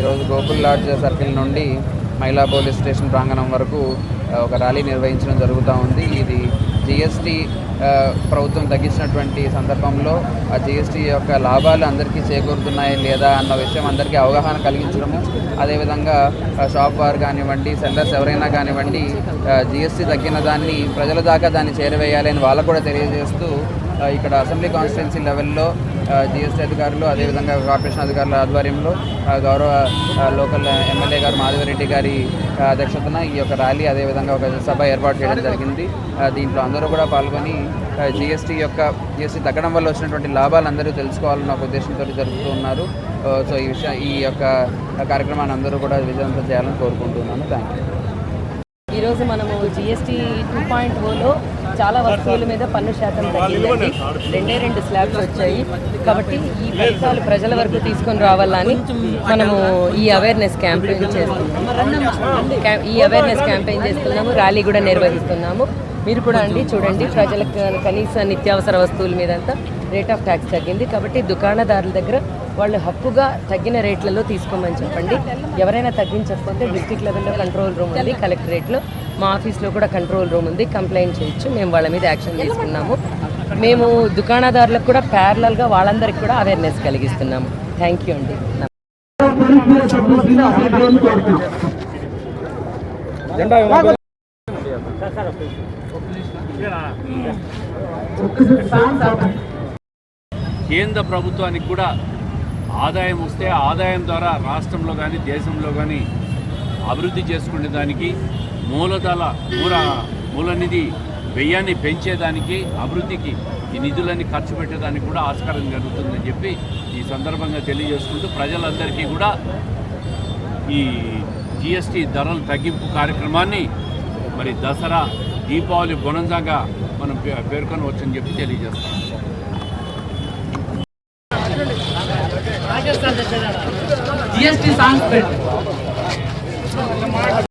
ఈరోజు Gokul LADS circle నుండి మహిళా పోలీస్ స్టేషన్ ప్రాంగణం వరకు ఒక ర్యాలీ నిర్వహించడం జరుగుతూ ఉంది. ఇది జిఎస్టీ ప్రభుత్వం తగ్గించినటువంటి సందర్భంలో ఆ జిఎస్టీ యొక్క లాభాలు అందరికీ చేకూరుతున్నాయి లేదా అన్న విషయం అందరికీ అవగాహన కలిగించడము. అదేవిధంగా షాప్ వారు కానివ్వండి సెల్లర్స్ ఎవరైనా కానివ్వండి జిఎస్టీ తగ్గిన దాన్ని ప్రజల దాకా దాన్ని చేరవేయాలి అని వాళ్ళకు కూడా తెలియజేస్తూ ఇక్కడ అసెంబ్లీ కాన్స్టిట్యున్సీ లెవెల్లో జిఎస్టీ అధికారులు అదేవిధంగా కార్పొరేషన్ అధికారుల ఆధ్వర్యంలో ఆ, గౌరవ లోకల్ ఎమ్మెల్యే గారు మాధవరెడ్డి గారి అధ్యక్షతన ఈ యొక్క ర్యాలీ అదేవిధంగా ఒక సభ ఏర్పాటు చేయడం జరిగింది. దీంట్లో అందరూ కూడా పాల్గొని జిఎస్టీ యొక్క జిఎస్టీ తగ్గడం వల్ల వచ్చినటువంటి లాభాలు అందరూ తెలుసుకోవాలన్న ఒక ఉద్దేశంతో జరుపుతూ ఉన్నారు. సో ఈ విషయం ఈ యొక్క కార్యక్రమాన్ని అందరూ కూడా విజయవంతం చేయాలని కోరుకుంటున్నాను. థ్యాంక్ యూ ఈరోజు మనము జిఎస్టీ టూ పాయింట్ ఓలో చాలా వస్తువుల మీద పన్ను శాతం తగ్గిందండి. రెండే రెండు స్లాబ్స్ వచ్చాయి. కాబట్టి ఈ ఫలితాలు ప్రజల వరకు తీసుకొని రావాలని మనము ఈ అవేర్నెస్ క్యాంపెయిన్ చేస్తున్నాము. ఈ అవేర్నెస్ క్యాంపెయిన్ చేస్తున్నాము. ర్యాలీ కూడా నిర్వహిస్తున్నాము. మీరు కూడా అండి చూడండి ప్రజలకు కనీస నిత్యావసర వస్తువుల మీద అంతా రేట్ ఆఫ్ ట్యాక్స్ తగ్గింది. కాబట్టి దుకాణదారుల దగ్గర వాళ్ళు హక్కుగా తగ్గిన రేట్లలో తీసుకోమని చెప్పండి. ఎవరైనా తగ్గించకపోతే డిస్టిక్ లెవెల్లో కంట్రోల్ రూమ్ ఉంది కలెక్టరేట్లో మా ఆఫీస్లో కూడా కంట్రోల్ రూమ్ ఉంది కంప్లైంట్ చేయొచ్చు. మేము వాళ్ళ మీద యాక్షన్ తీసుకున్నాము. మేము దుకాణదారులకు కూడా ప్యారలల్గా వాళ్ళందరికీ కూడా అవేర్నెస్ కలిగిస్తున్నాము. థ్యాంక్ యూ అండి. కేంద్ర ప్రభుత్వానికి కూడా ఆదాయం వస్తే ఆదాయం ద్వారా రాష్ట్రంలో కానీ దేశంలో కానీ అభివృద్ధి చేసుకునే దానికి మూలధన మూల మూలనిధి వ్యయాన్ని పెంచేదానికి అభివృద్ధికి ఈ నిధులన్నీ ఖర్చు పెట్టేదానికి కూడా ఆస్కారం జరుగుతుందని చెప్పి ఈ సందర్భంగా తెలియజేసుకుంటూ ప్రజలందరికీ కూడా ఈ జిఎస్టీ ధరల తగ్గింపు కార్యక్రమాన్ని మరి దసరా దీపావళి గుణంజాగా మనం పేర్కొని వచ్చని చెప్పి తెలియజేస్తాం. GST songs